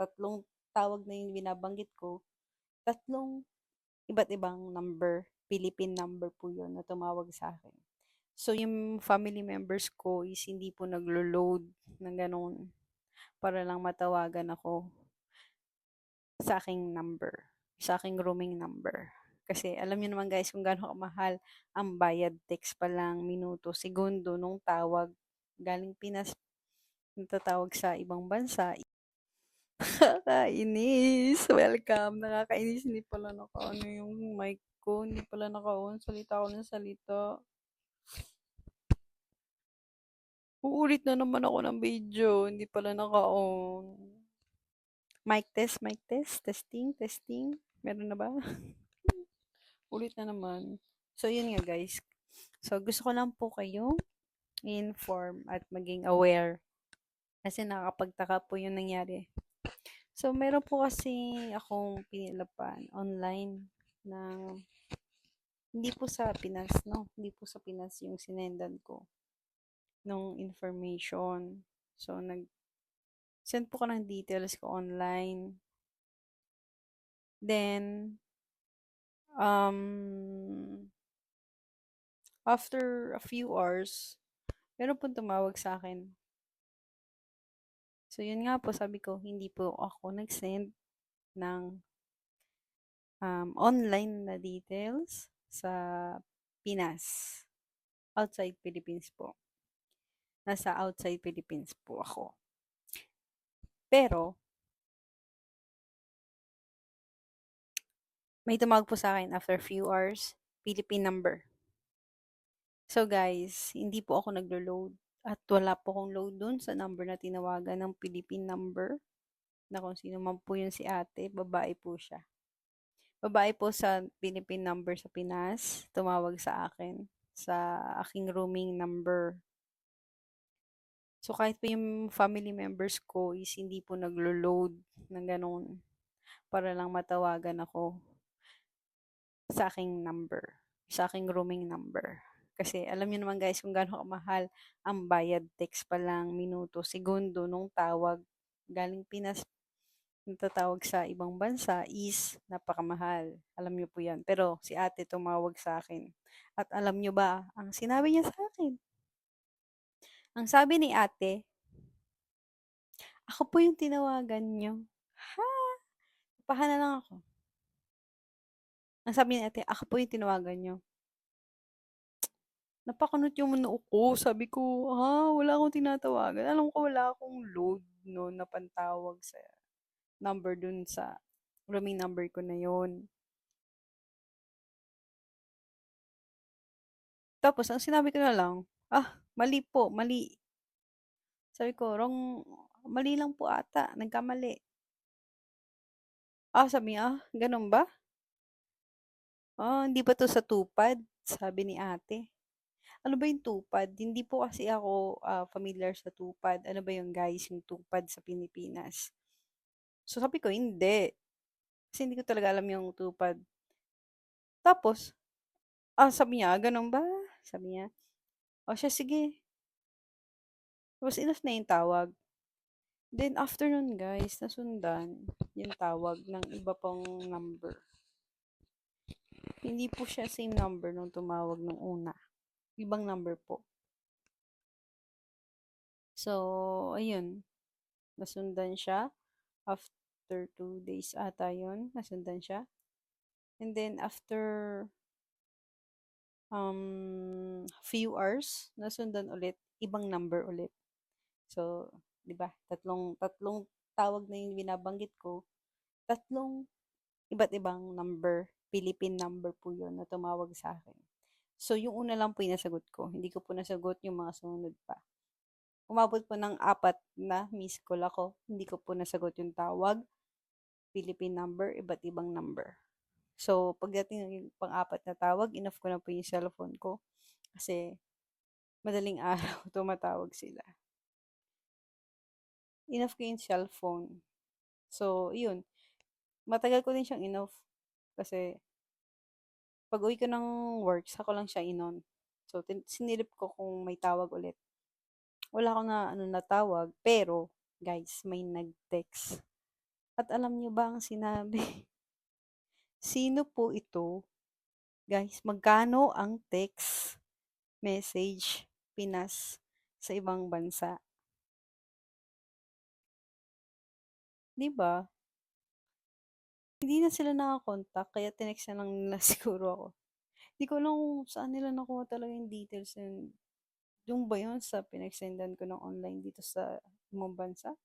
tatlong tawag na yung binabanggit ko, tatlong iba't ibang number, Philippine number po yun na tumawag sa akin. So, yung family members ko is hindi po naglo-load ng ganun para lang matawagan ako sa aking number, sa aking roaming number. Kasi alam niyo naman guys kung gaano kamahal ang bayad text pa lang, minuto, segundo nung tawag galing Pinas natatawag sa ibang bansa. Nakakainis. Welcome. Nakakainis. Hindi pala naka-ano yung mic ko. Hindi pala naka-on. Salita ako ng salita. Uulit na naman ako ng video. Hindi pala naka-on. Mic test, mic test. Testing, testing. Meron na ba? Ulit na naman. So, yun nga guys. So, gusto ko lang po kayo inform at maging aware. Kasi nakakapagtaka po yung nangyari. So, meron po kasi akong pinilapan online ng hindi po sa Pinas, no? Hindi po sa Pinas yung sinendan ko nung information. So, nag send po ko ng details ko online. Then, um, after a few hours, meron pong tumawag sa akin. So, yun nga po, sabi ko, hindi po ako nag-send ng um, online na details sa Pinas. Outside Philippines po. Nasa outside Philippines po ako. Pero, may tumawag po sa akin after few hours, Philippine number. So guys, hindi po ako naglo-load at wala po akong load dun sa number na tinawagan ng Philippine number na kung sino man po yun si ate, babae po siya. Babae po sa Philippine number sa Pinas, tumawag sa akin sa aking roaming number. So kahit po yung family members ko is hindi po naglo-load ng ganun para lang matawagan ako sa aking number, sa aking roaming number. Kasi alam niyo naman guys kung gaano kamahal ang bayad text pa lang, minuto, segundo nung tawag galing Pinas natatawag sa ibang bansa is napakamahal. Alam niyo po yan. Pero si ate tumawag sa akin. At alam niyo ba, ang sinabi niya sa akin, ang sabi ni ate, ako po yung tinawagan niyo. Ha? Pahana lang ako. Ang sabi ni ate, ako po yung tinawagan niyo. Napakunot yung noo ko. Sabi ko, ha, wala akong tinatawagan. Alam ko wala akong load no na pantawag sa number dun sa roaming number ko na yon. Tapos, ang sinabi ko na lang, ah, mali po, mali. Sabi ko, wrong, mali lang po ata, nagkamali. Ah, sabi ah, ganun ba? Ah, hindi ba to sa tupad? Sabi ni ate. Ano ba yung tupad? Hindi po kasi ako uh, familiar sa tupad. Ano ba yung guys, yung tupad sa Pilipinas? So sabi ko, hindi. Kasi hindi ko talaga alam yung tupad. Tapos, ah, sabi niya, ganun ba? Sabi niya, o siya, sige. Tapos enough na yung tawag. Then, after nun, guys, nasundan yung tawag ng iba pang number. Hindi po siya same number nung tumawag nung una ibang number po. So, ayun. Nasundan siya. After two days ata yun, nasundan siya. And then, after um, few hours, nasundan ulit, ibang number ulit. So, di ba? Tatlong, tatlong tawag na yung binabanggit ko. Tatlong iba't ibang number, Philippine number po yun na tumawag sa akin. So, yung una lang po yung nasagot ko. Hindi ko po nasagot yung mga sumunod pa. Umabot po ng apat na miss call ako. Hindi ko po nasagot yung tawag. Philippine number, iba't ibang number. So, pagdating ng pang-apat na tawag, enough ko na po yung cellphone ko. Kasi, madaling araw, tumatawag sila. Enough ko yung cellphone. So, yun. Matagal ko din siyang enough. Kasi, pag uwi ko ng work, sako lang siya inon. So, sinilip ko kung may tawag ulit. Wala ko na ano na tawag, pero, guys, may nag-text. At alam niyo ba ang sinabi? Sino po ito? Guys, magkano ang text message Pinas sa ibang bansa? 'Di ba? Hindi na sila naka-contact kaya tinext na lang nila siguro ako. Di ko alam kung saan nila nakuha talaga yung details yun. Yung ba yun sa pinag-sendan ko ng online dito sa ibang bansa?